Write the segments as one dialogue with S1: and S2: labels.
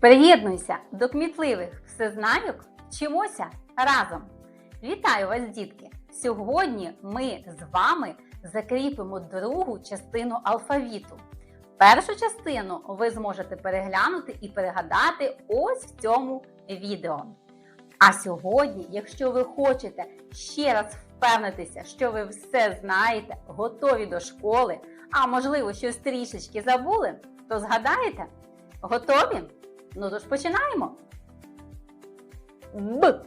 S1: Приєднуйся до кмітливих всезнайок, вчимося разом. Вітаю вас, дітки! Сьогодні ми з вами закріпимо другу частину алфавіту. Першу частину ви зможете переглянути і перегадати ось в цьому відео. А сьогодні, якщо ви хочете ще раз впевнитися, що ви все знаєте, готові до школи, а можливо, щось трішечки забули, то згадаєте? Готові? Ну тож починаємо. Б.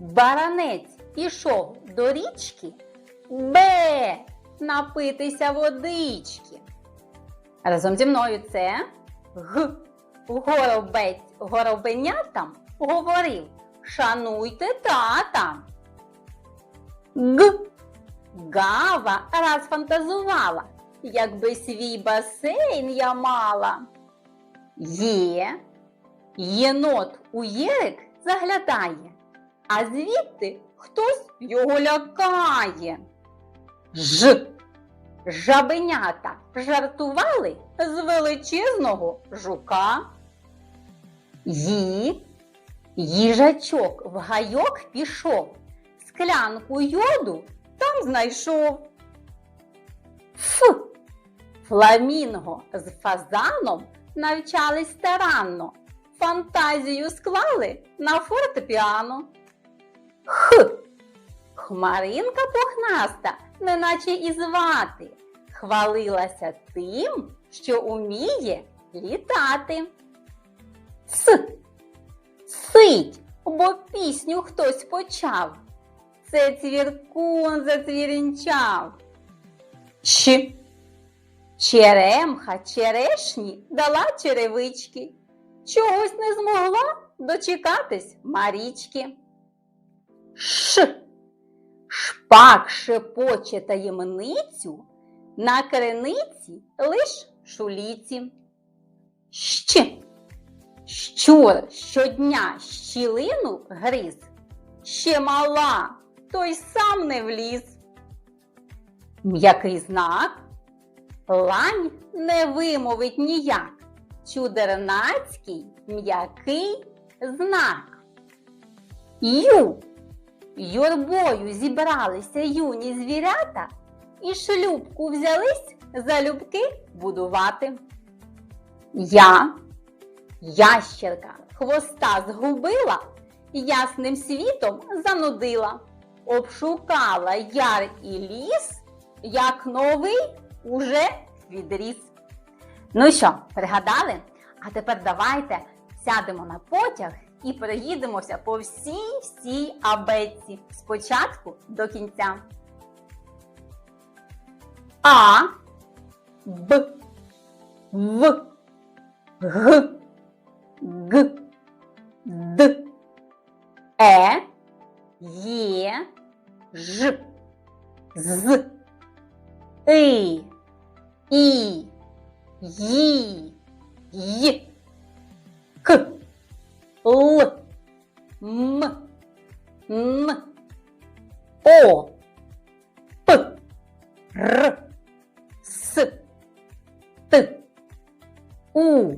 S1: Баранець пішов до річки. Б. Напитися водички. Разом зі мною це Г. Горобець горобенятам говорив Шануйте тата. Г. Гава раз фантазувала, якби свій басейн я мала. Є. Єнот у Єрик заглядає, а звідти хтось його лякає. Ж. Жабенята жартували з величезного жука. Ї. Їжачок в гайок пішов, склянку йоду там знайшов. Ф. Фламінго з фазаном навчались старанно, фантазію склали на фортепіано. Х. Хмаринка пухнаста, неначе і звати, хвалилася тим, що уміє літати. Ц. Сить, бо пісню хтось почав. Це цвіркун зацвірінчав. Ч. Черемха черешні дала черевички. Чогось не змогла дочекатись Марічки. Ш. Шпак шепоче таємницю, на криниці лиш шуліці. Щ. Щур щодня щілину гриз. Ще мала, той сам не вліз. М'який знак лань не вимовить ніяк. Чудернацький м'який знак. Ю. Юрбою зібралися юні звірята і шлюбку взялись залюбки будувати. Я, ящерка, хвоста згубила, ясним світом занудила, обшукала яр і ліс, як новий уже відріс. Ну що, пригадали? А тепер давайте сядемо на потяг і переїдемося по всій всій абетці спочатку до кінця. А, Б, В, Г, Г, Д, Е, Є, Ж, З, И, І, Ї, Й, К, Л, М, Н, О, П, Р, С, Т, У,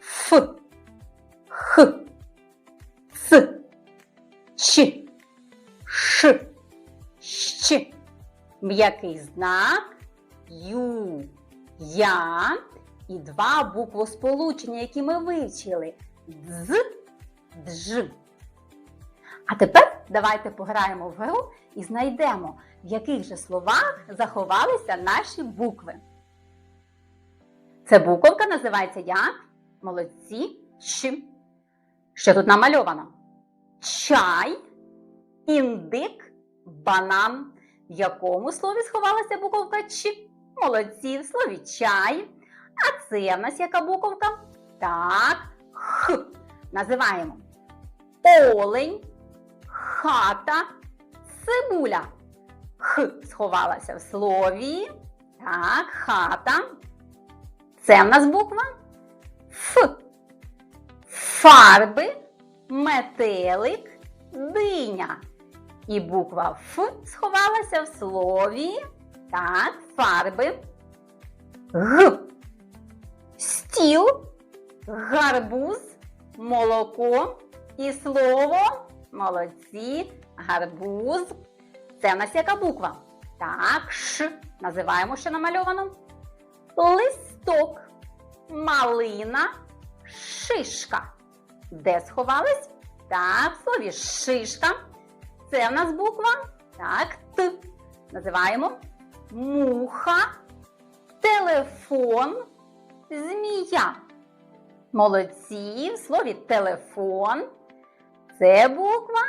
S1: Ф, Х, Ц, Ч, Ш, Щ, м'який знак, Ю, Я і два буквосполучення, які ми вивчили. Дз, Дж. А тепер давайте пограємо в гру і знайдемо, в яких же словах заховалися наші букви. Це буковка називається як? Молодці Ч. Що тут намальовано? Чай, індик, банан. В якому слові сховалася буковка Ч? Молодці, в слові чай. А це в нас яка буковка? Так, Х. Називаємо олень, хата, цибуля. Х сховалася в слові. Так, хата. Це в нас буква Ф. Фарби, метелик, диня. І буква Ф сховалася в слові. Так, фарби. Г. Стіл, гарбуз, молоко і слово молодці, гарбуз. Це в нас яка буква? Так, ш. Називаємо, що намальовано. Листок, малина, шишка. Де сховались? Так, в слові шишка. Це в нас буква. Так, Т. Називаємо муха, телефон, змія. Молодці. В слові телефон. Це буква.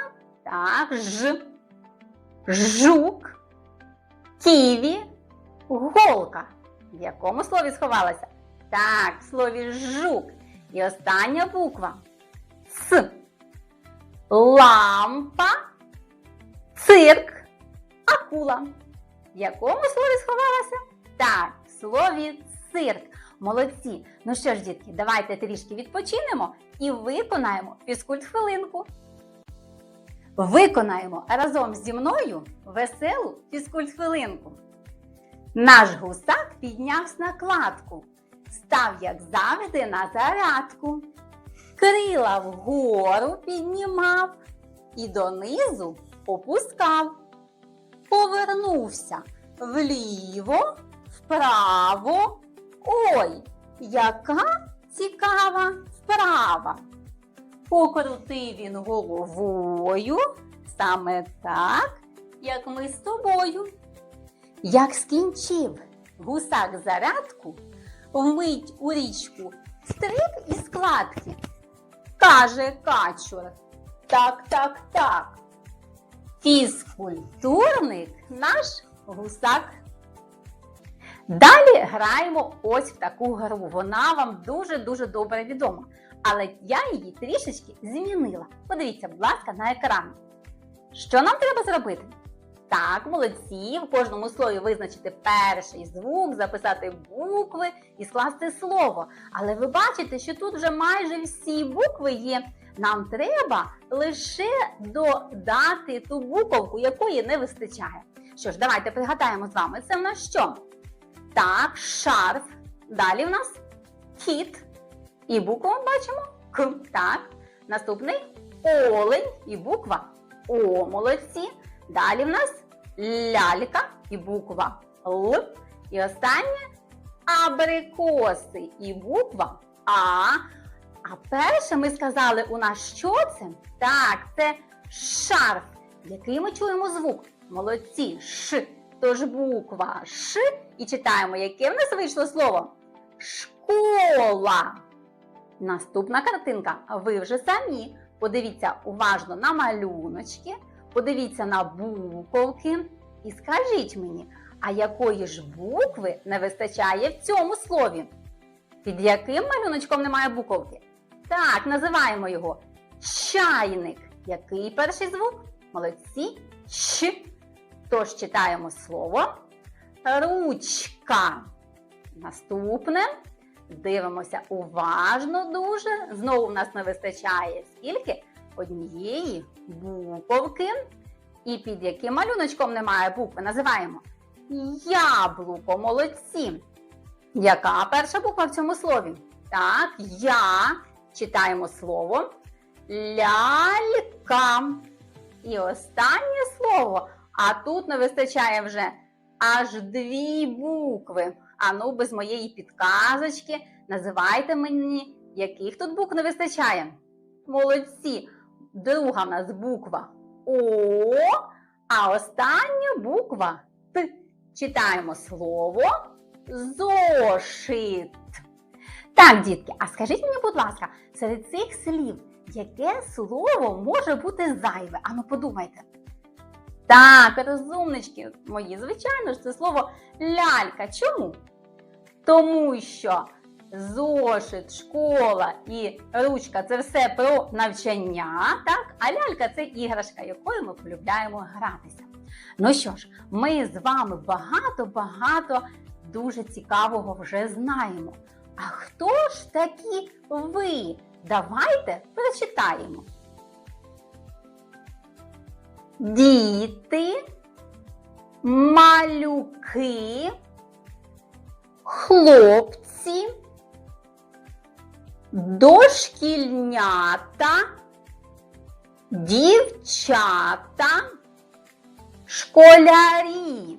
S1: Так, Ж. Жук. Ківі. Голка. В якому слові сховалася? Так, в слові жук. І остання буква. С. Лампа. Цирк. Акула. В якому слові сховалася? Так, в слові цирк. Молодці. Ну що ж, дітки, давайте трішки відпочинемо і виконаємо фізкульт хвилинку. Виконаємо разом зі мною веселу фізкульт хвилинку. Наш гусак піднявся на кладку, став, як завжди, на зарядку. Крила вгору піднімав і донизу опускав. Повернувся вліво, вправо. Ой, яка цікава вправа. Покрутив він головою саме так, як ми з тобою. Як скінчив гусак зарядку, вмить у річку стриб із складки. Каже качур. Так, так, так. Фізкультурник наш гусак. Далі граємо ось в таку гру. Вона вам дуже-дуже добре відома. Але я її трішечки змінила. Подивіться, будь ласка, на екран. Що нам треба зробити? Так, молодці, в кожному слові визначити перший звук, записати букви і скласти слово. Але ви бачите, що тут вже майже всі букви є. Нам треба лише додати ту буковку, якої не вистачає. Що ж, давайте пригадаємо з вами, це в нас що? Так, шарф. Далі в нас кіт. І букву бачимо К. Так. Наступний олень і буква О. Молодці. Далі в нас лялька і буква Л. І останнє абрикоси і буква А. А перше ми сказали у нас що це? Так, це шарф. Який ми чуємо звук? Молодці. Ш. Тож буква Ш. І читаємо, яке в нас вийшло слово? Школа. Наступна картинка. Ви вже самі. Подивіться уважно на малюночки, подивіться на буковки і скажіть мені, а якої ж букви не вистачає в цьому слові? Під яким малюночком немає буковки? Так, називаємо його чайник. Який перший звук? Молодці. Ч. Тож читаємо слово ручка. Наступне. Дивимося уважно дуже. Знову в нас не вистачає скільки? Однієї буковки. І під яким малюночком немає букви, називаємо яблуко. Молодці. Яка перша буква в цьому слові? Так, я. Читаємо слово лялька. І останнє слово. А тут не вистачає вже аж дві букви. А ну, без моєї підказочки, називайте мені, яких тут букв не вистачає. Молодці. Друга в нас буква О, а остання буква Т. Читаємо слово зошит. Так, дітки, а скажіть мені, будь ласка, серед цих слів, яке слово може бути зайве? Ану, подумайте. Так, розумнички мої, звичайно ж, це слово лялька. Чому? Тому що зошит, школа і ручка це все про навчання, так? а лялька це іграшка, якою ми полюбляємо гратися. Ну що ж, ми з вами багато-багато дуже цікавого вже знаємо. А хто ж такі ви? Давайте прочитаємо. Діти, малюки, хлопці, дошкільнята, дівчата, школярі.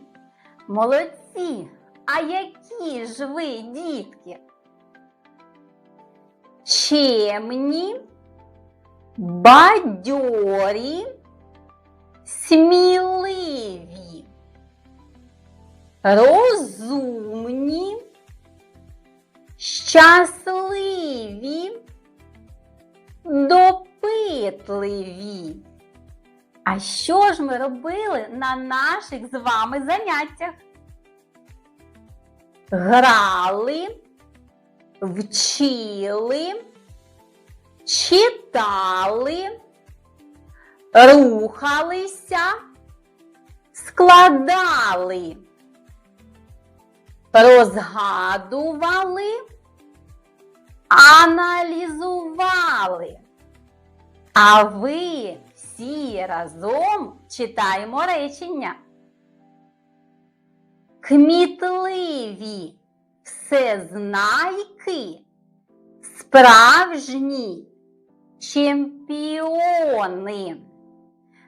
S1: Молодці! А які ж ви, дітки? Чемні, бадьорі, сміливі, розумні, щасливі, допитливі. А що ж ми робили на наших з вами заняттях? Грали, вчили, читали, рухалися, складали, розгадували, аналізували. А ви всі разом читаємо речення. Кмітливі всезнайки, справжні чемпіони.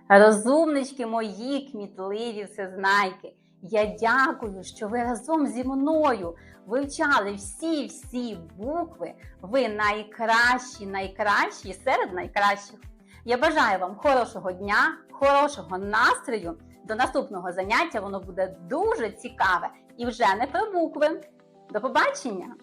S1: Розумнички мої, кмітливі всезнайки. Я дякую, що ви разом зі мною вивчали всі-всі букви. Ви найкращі, найкращі серед найкращих. Я бажаю вам хорошого дня, хорошого настрою. До наступного заняття воно буде дуже цікаве і вже не про букви. До побачення!